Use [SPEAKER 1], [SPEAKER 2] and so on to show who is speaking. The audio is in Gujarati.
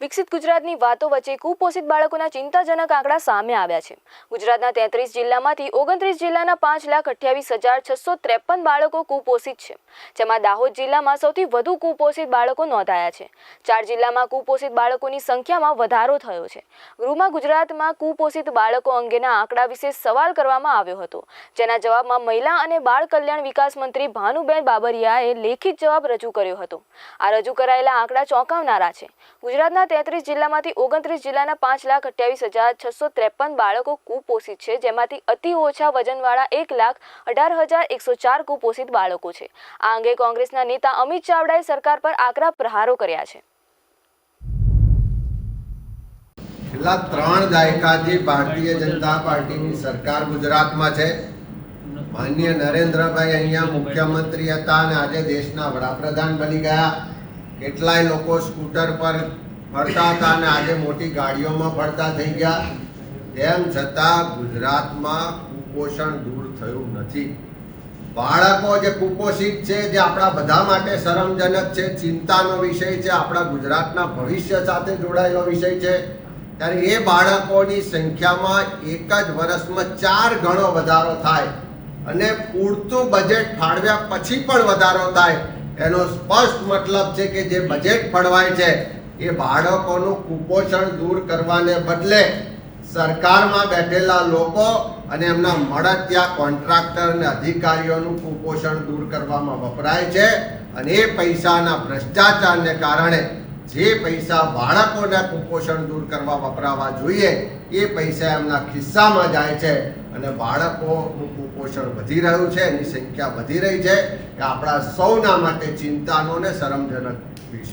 [SPEAKER 1] વિકસિત ગુજરાતની વાતો વચ્ચે કુપોષિત બાળકોના ચિંતાજનક આંકડા સામે આવ્યા છે. ગુજરાતના તેત્રીસ જિલ્લામાંથી ઓગણત્રીસ જિલ્લાના પાંચ લાખ અઠ્યાવીસ હજાર છસો ત્રેપન બાળકો કુપોષિત છે, જેમાં દાહોદ જિલ્લામાં સૌથી વધુ કુપોષિત બાળકો નોંધાયા છે. ચાર જિલ્લામાં કુપોષિત બાળકોની સંખ્યામાં વધારો થયો છે. ગૃહમાં ગુજરાતમાં કુપોષિત બાળકો અંગેના આંકડા વિશે સવાલ કરવામાં આવ્યો હતો, જેના જવાબમાં મહિલા અને બાળ કલ્યાણ વિકાસ મંત્રી ભાનુબેન બાબરિયાએ લેખિત જવાબ રજૂ કર્યો હતો. આ રજૂ કરાયેલા આંકડા ચોંકાવનારા છે. ગુજરાતના તેત્રીસ જિલ્લામાંથી ઓગણત્રીસ જિલ્લાના પાંચ લાખ અઠ્યાવીસ હજાર છસો ત્રેપન બાળકો કુપોષિત છે, જેમાંથી અતિ ઓછા વજનવાળા એક લાખ અઢાર હજાર એકસો ચાર કુપોષિત બાળકો છે. આ અંગે કોંગ્રેસના નેતા અમિત ચાવડાએ સરકાર પર આકરા પ્રહારો કર્યા છે.
[SPEAKER 2] છેલ્લા ત્રણ દાયકાથી ભારતીય જનતા પાર્ટીની સરકાર ગુજરાતમાં છે. માન્ય નરેન્દ્રભાઈ અહીંયા મુખ્યમંત્રી હતા અને આજે દેશના વડાપ્રધાન બની ગયા. કેટલાય લોકો સ્કૂટર પર ફરતા હતા અને આજે મોટી ગાડીઓમાં ફરતા થઈ ગયા. તેમ છતાં ગુજરાતમાં કુપોષણ દૂર થયું નથી. બાળકો જે કુપોષિત છે, જે આપણા બધા માટે શરમજનક છે, ચિંતાનો વિષય છે, આપણા ગુજરાતના ભવિષ્ય સાથે જોડાયેલો વિષય છે, ત્યારે એ બાળકોની સંખ્યામાં એક જ વર્ષમાં ચાર ગણો વધારો થાય અને પૂરતું બજેટ ફાળવ્યા પછી પણ વધારો થાય. એનો સ્પષ્ટ મતલબ છે કે જે બજેટ ફળવાય છે, એ બાળકોનું કુપોષણ દૂર કરવાને બદલે સરકારમાં બેઠેલા લોકો અને એમના મળતિયા કોન્ટ્રાક્ટર અને અધિકારીઓનું કુપોષણ દૂર કરવામાં વપરાય છે અને એ પૈસાના ભ્રષ્ટાચારને કારણે જે પૈસા બાળકોના કુપોષણ દૂર કરવા વપરાવા જોઈએ, એ પૈસા એમના ખિસ્સામાં જાય છે. અને બાળકોનું કુપોષણ વધી રહ્યું છે, એની સંખ્યા વધી રહી છે, એ આપણા સૌના માટે ચિંતાનો ને શરમજનક વિષય